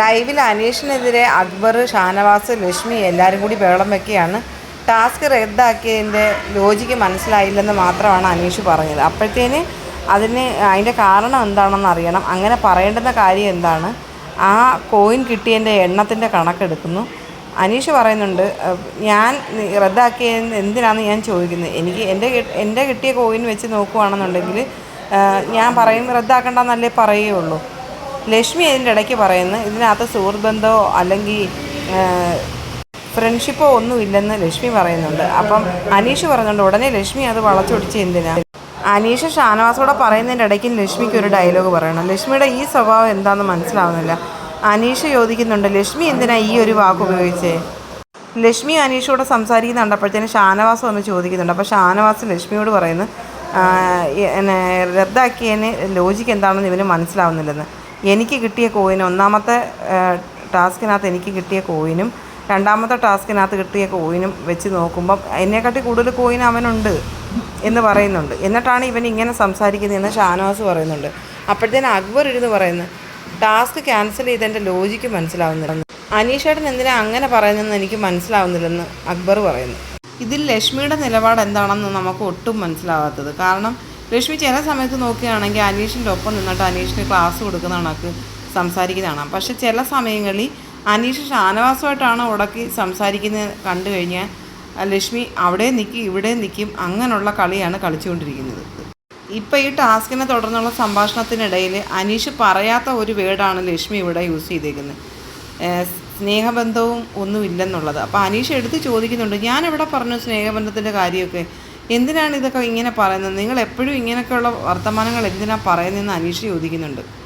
ലൈവിൽ അനീഷിനെതിരെ അക്ബർ ഷാനവാസ് ലക്ഷ്മി എല്ലാവരും കൂടി ബഹളം വെക്കുകയാണ്. ടാസ്ക് റദ്ദാക്കിയതിന്റെ ലോജിക്ക് മനസ്സിലായില്ലെന്ന് മാത്രമാണ് അനീഷ് പറഞ്ഞത്. അപ്പോഴത്തേന് അതിന് അതിന്റെ കാരണം എന്താണെന്ന് അറിയണം. അങ്ങനെ പറയേണ്ടുന്ന കാര്യം എന്താണ്? ആ കോയിൻ കിട്ടിയതിന്റെ എണ്ണത്തിന്റെ കണക്കെടുക്കുന്നു. അനീഷ് പറയുന്നുണ്ട് ഞാൻ റദ്ദാക്കിയ എന്തിനാണെന്ന് ഞാൻ ചോദിക്കുന്നത്? എനിക്ക് എന്റെ എന്റെ കിട്ടിയ കോയിൻ വെച്ച് നോക്കുകയാണെന്നുണ്ടെങ്കിൽ ഞാൻ പറയും റദ്ദാക്കണ്ടെന്നല്ലേ പറയുകയുള്ളൂ. ലക്ഷ്മി അതിന്റെ ഇടയ്ക്ക് പറയുന്നു ഇതിനകത്ത് സുഹൃത്ത് ബന്ധമോ അല്ലെങ്കിൽ ഫ്രണ്ട്ഷിപ്പോ ഒന്നും ഇല്ലെന്ന് ലക്ഷ്മി പറയുന്നുണ്ട്. അപ്പം അനീഷ് പറഞ്ഞുകൊണ്ട് ഉടനെ ലക്ഷ്മി അത് വളച്ചൊടിച്ച് എന്തിനാ? അനീഷ് ഷാനവാസോടെ പറയുന്നതിന്റെ ഇടയ്ക്ക് ലക്ഷ്മിക്ക് ഒരു ഡയലോഗ് പറയണം. ലക്ഷ്മിയുടെ ഈ സ്വഭാവം എന്താണെന്ന് മനസ്സിലാവുന്നില്ല. അനീഷ് ചോദിക്കുന്നുണ്ട് ലക്ഷ്മി എന്തിനാ ഈ ഒരു വാക്ക് ഉപയോഗിച്ചേ? ലക്ഷ്മി അനീഷോട് സംസാരിക്കുന്ന കണ്ടപ്പോഴത്തേന് ഷാനവാസ് വന്ന് ചോദിക്കുന്നുണ്ട്. അപ്പോൾ ഷാനവാസ് ലക്ഷ്മിയോട് പറയുന്നു "ആ, ഈ- എന്നെ റദ്ദാക്കിയതിന് ലോജിക്ക് എന്താണെന്ന് ഇവന് മനസ്സിലാവുന്നില്ലെന്ന്. എനിക്ക് കിട്ടിയ കോയിൻ ഒന്നാമത്തെ ടാസ്കിനകത്ത് എനിക്ക് കിട്ടിയ കോയിനും രണ്ടാമത്തെ ടാസ്കിനകത്ത് കിട്ടിയ കോയിനും വെച്ച് നോക്കുമ്പം എന്നെക്കാട്ടി കൂടുതൽ കോയിൻ അവനുണ്ട് എന്ന് പറയുന്നുണ്ട്. എന്നിട്ടാണ് ഇവൻ ഇങ്ങനെ സംസാരിക്കുന്നതെന്ന് ഷാനവാസ് പറയുന്നുണ്ട്. അപ്പോഴത്തേന് അക്ബർ ഇരുന്ന് പറയുന്നു ടാസ്ക് ക്യാൻസൽ ചെയ്തതിന്റെ ലോജിക്ക് മനസ്സിലാവുന്നില്ല അനീഷേട്ടൻ എന്തിനാ അങ്ങനെ പറയുന്നതെന്ന് എനിക്ക് മനസ്സിലാവുന്നില്ലെന്ന് അക്ബർ പറയുന്നു. ഇതിൽ ലക്ഷ്മിയുടെ നിലപാട് എന്താണെന്ന് നമുക്ക് ഒട്ടും മനസ്സിലാവാത്തത്. കാരണം ലക്ഷ്മി ചില സമയത്ത് നോക്കുകയാണെങ്കിൽ അനീഷിന്റെ ഒപ്പം നിന്നിട്ട് അനീഷിന് ക്ലാസ് കൊടുക്കുന്ന കണക്ക് സംസാരിക്കുന്നതാണ് പക്ഷേ ചില സമയങ്ങളിൽ അനീഷ് ഷാനവാസമായിട്ടാണ് ഉടക്കി സംസാരിക്കുന്നത് കണ്ടു കഴിഞ്ഞാൽ ലക്ഷ്മി അവിടെ നിൽക്കും ഇവിടെ നിൽക്കും അങ്ങനെയുള്ള കളിയാണ് കളിച്ചുകൊണ്ടിരിക്കുന്നത്. ഇപ്പം ഈ ടാസ്കിനെ തുടർന്നുള്ള സംഭാഷണത്തിനിടയിൽ അനീഷ് പറയാത്ത ഒരു വേർഡാണ് ലക്ഷ്മി ഇവിടെ യൂസ് ചെയ്തേക്കുന്നത്. സ്നേഹബന്ധവും ഒന്നുമില്ലെന്നുള്ളത്. അപ്പോൾ അനീഷ് എടുത്ത് ചോദിക്കുന്നുണ്ട് ഞാൻ എവിടെ പറഞ്ഞു സ്നേഹബന്ധത്തിന്റെ കാര്യമൊക്കെ എന്തിനാണ് ഇതൊക്കെ ഇങ്ങനെ പറയുന്നത്? നിങ്ങൾ എപ്പോഴും ഇങ്ങനെയൊക്കെയുള്ള വർത്തമാനങ്ങൾ എന്തിനാണ് പറയുന്നതെന്ന് അനീഷ് ചോദിക്കുന്നുണ്ട്.